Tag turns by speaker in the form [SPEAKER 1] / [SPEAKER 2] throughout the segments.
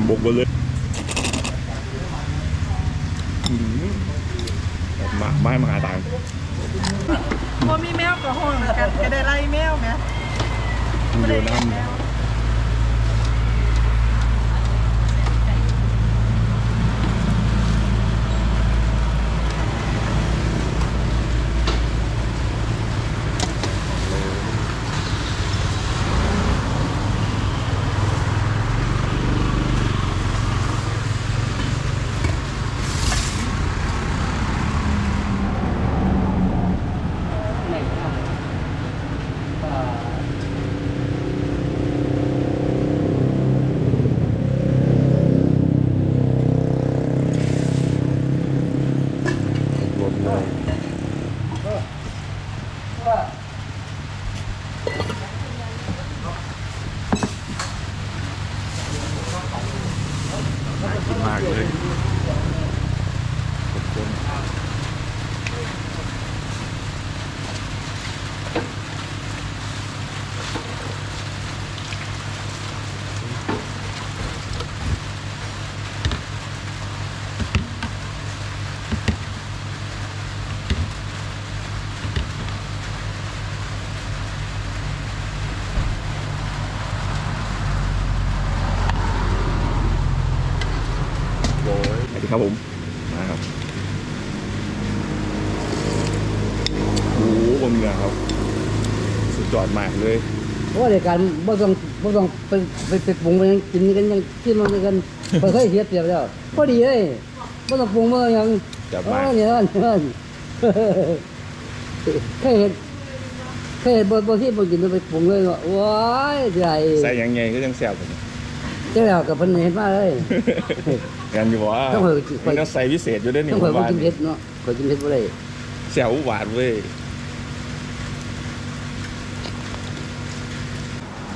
[SPEAKER 1] ามบกไปเลยอื้อหือมาไม่มาหาตาง
[SPEAKER 2] พอมีแมวกับห้องกันก็ได้ไล่แมวไหม
[SPEAKER 1] มันอยู่น้ำ รถเลย น่ากินมากเลยขอบคุณ ดีครับผมมาครับโอ้โหบนเหนือครับ สุดยอดมากเลย
[SPEAKER 3] เพราะว่ารายการบ่ต้องบ่ต้องไปไปไปปรุงไปยังกินกันยังกินมันกันเพิ่นเคยเฮ็ดเรียบแล้วพอดีเลยบ่ต้องปรุงบ่ต้องหยัง
[SPEAKER 1] จับ
[SPEAKER 3] เอ
[SPEAKER 1] มา
[SPEAKER 3] อเนี่ยนั่นนั่นเคยเฮ็ดเคยเฮ็ดบ่บ่ที่บ่กินไปปรุงเลยว่าว้ายใหญ่
[SPEAKER 1] ใส่ยังไงก็ยังแซ่บผ ม
[SPEAKER 3] จังแล้วก็เพิ่นเฮ็ดมาเลย
[SPEAKER 1] กันอยู่ว่า
[SPEAKER 3] ต้องเปิด
[SPEAKER 1] มันก็ใส่พิเศษอยู่ด้วยนี่
[SPEAKER 3] ต้อง
[SPEAKER 1] ผ
[SPEAKER 3] เพิ่น
[SPEAKER 1] ม
[SPEAKER 3] บ่
[SPEAKER 1] ว่า
[SPEAKER 3] กินเผ็ดเนาะข่อยกินเผ็ดบ่ได้
[SPEAKER 1] แซวหวานเว้ย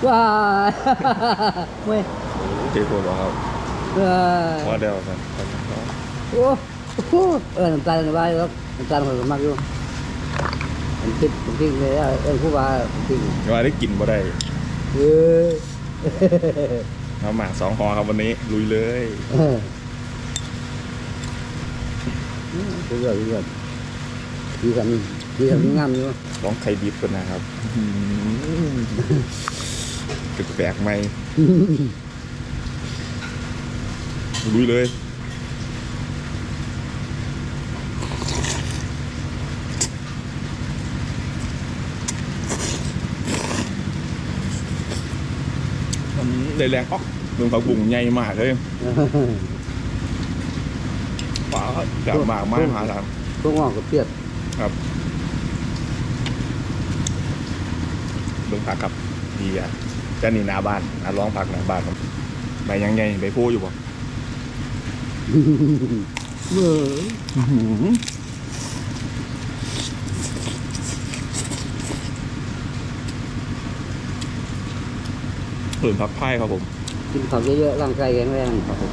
[SPEAKER 3] ว้ายเว้ย
[SPEAKER 1] เจ๊โคตรครับ
[SPEAKER 3] ว้า
[SPEAKER 1] พอยเดียวกัน
[SPEAKER 3] โอ้โหเออน้ำตาลในบ้านแล้วน้ำตาลข่อยก็มักอยู่มันคิดมันคิดเลยอะเอ็นผู้ว่าจริง
[SPEAKER 1] ว่าได้กินบ่ได้
[SPEAKER 3] เออ
[SPEAKER 1] เอาหมาสองหอครับวันนี้ ลุยเลย
[SPEAKER 3] เออสุดยอดสุดยอดดีกันดีกันงามอยู่
[SPEAKER 1] ลองไข่ดิบกันนะครับแปลกๆไหมลุยเลย ได้แรงออกเมืองผักบุ่งใหญ่มากเลยฟ้าจับมากมากหาทาง
[SPEAKER 3] พวกงอกกับเปียก
[SPEAKER 1] ครับเบิ่งผักครับดีอะจะนี่หนาบ้านหนาร้องผักหนาบ้านครับใบยังไงใบโพอยู่บ่
[SPEAKER 3] เมื่อ
[SPEAKER 1] เพิ่นผักไผ่ครับผม
[SPEAKER 3] กินผักเยอะๆร่างกายแข็งแรงครับผม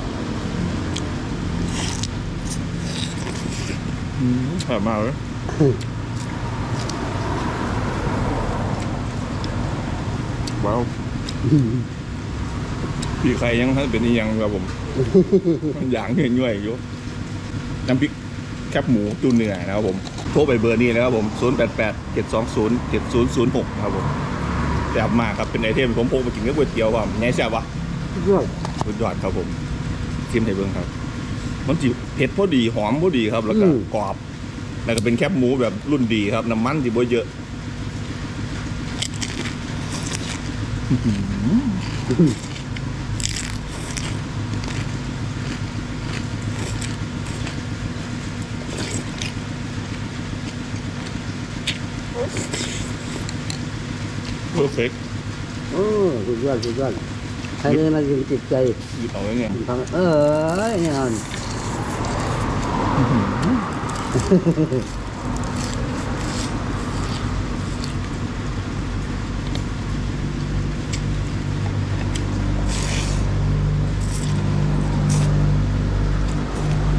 [SPEAKER 1] อร่อยมากเลยว้าวพี่ใครยังท่านเป็นอีหยังครับผมอย่างเงื่อยๆอยู่น้ำพริกแคบหมูจูนเนื้อนะครับผม โทรไปเบอร์นี้นะครับผม 0 8 8 7 2 0 7 0 0 6 ครับผม แซ่บมากครับเป็นไอเทมผมพกมากินกับก๋วยเตี๋ยวว่าไงแซ่บวะ
[SPEAKER 3] สุดยอด
[SPEAKER 1] สุดยอดครับผมชิมไทยเบิ้งครับ มันจีเผ็ดพอดีหอมพอดีครับ แล้วก็กรอบ แล้วก็เป็นแคบหมูแบบรุ่นดีครับน้ำมันจีบ่เยอะเพอ ร์เฟกต์
[SPEAKER 3] โอ้สุดยอดสุดยอดใครเลยมากินจิตใจ
[SPEAKER 1] อยู่ต่อเลยเนี่ย
[SPEAKER 3] ฟังเออเนี่ยน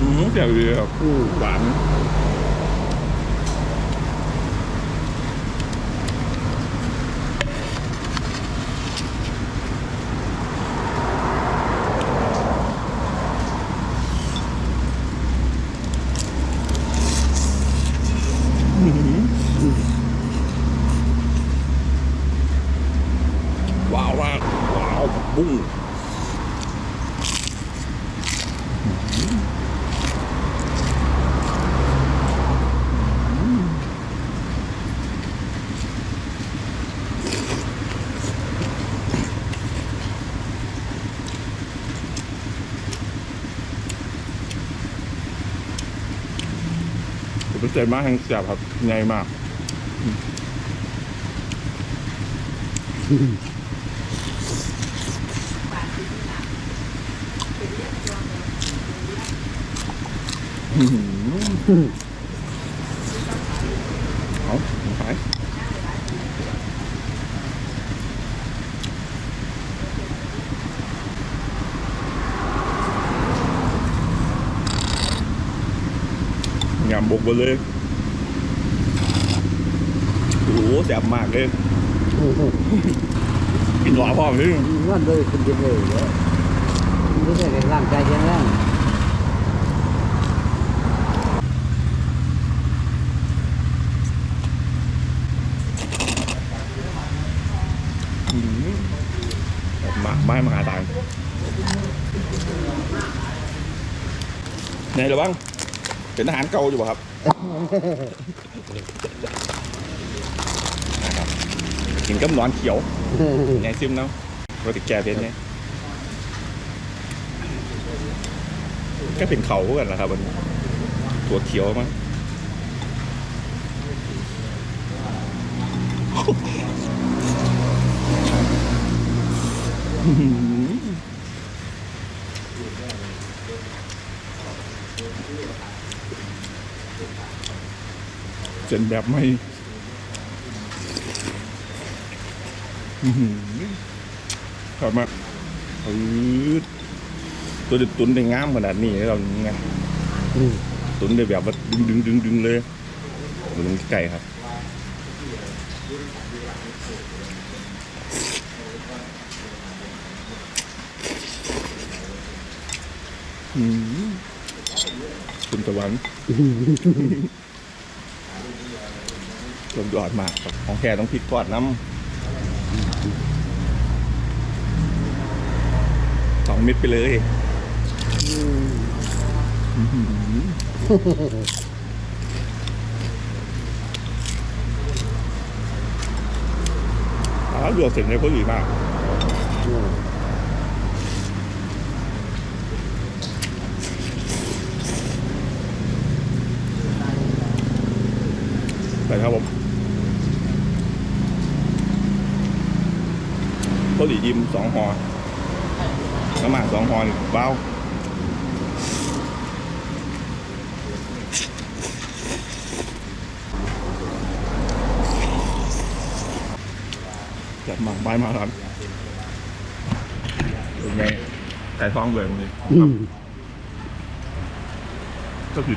[SPEAKER 1] อืมแจ่วดีครับ
[SPEAKER 3] อืม
[SPEAKER 1] หวาน กุ้งผม เป็นใจมากแห่งเสียบครับใหญ่มากอื้อหือเอาไป งามบกไปเลยโอ้โหแสบมากเลยกินหวานพ่อมเลย
[SPEAKER 3] มันเลยคนเดียวเลยเด้อไม่ใช่ร่างกายแข็งแรง
[SPEAKER 1] อื้อหือแบบมาไม้มหาตายไงเหรอบ้างเป็นทหารเก่าอยู่ป่ะครับ นะครับกินกับหนอนเขียวไงซิมเนาะปกติแกเป็นไงก็เป็นเขากันนะครับมันตัวเขียวมั้งอื้หือเจนแบบไม่ขอบมากอืดตัวเด็ดตุนได้งามขนาดนี้เราไงตุนได้แบบว่าดึงดึงดึงดึงเลยดูมันไก่ครับคุณตะวัน ลมยอดมากครับของแค่ต้องพริกทอดน้ำสองเม็ดไปเลยอื้อหืออ่าเลือกเสร็จเลยเขาดีมากไปครับผม ขาดีอิ่มสองหอน้ำหมากสองหอนี่ว้าวจัดหมากใบมาครับเป็นไงไก่ท้องเลยมันนี่
[SPEAKER 3] อืม
[SPEAKER 1] ก็คือ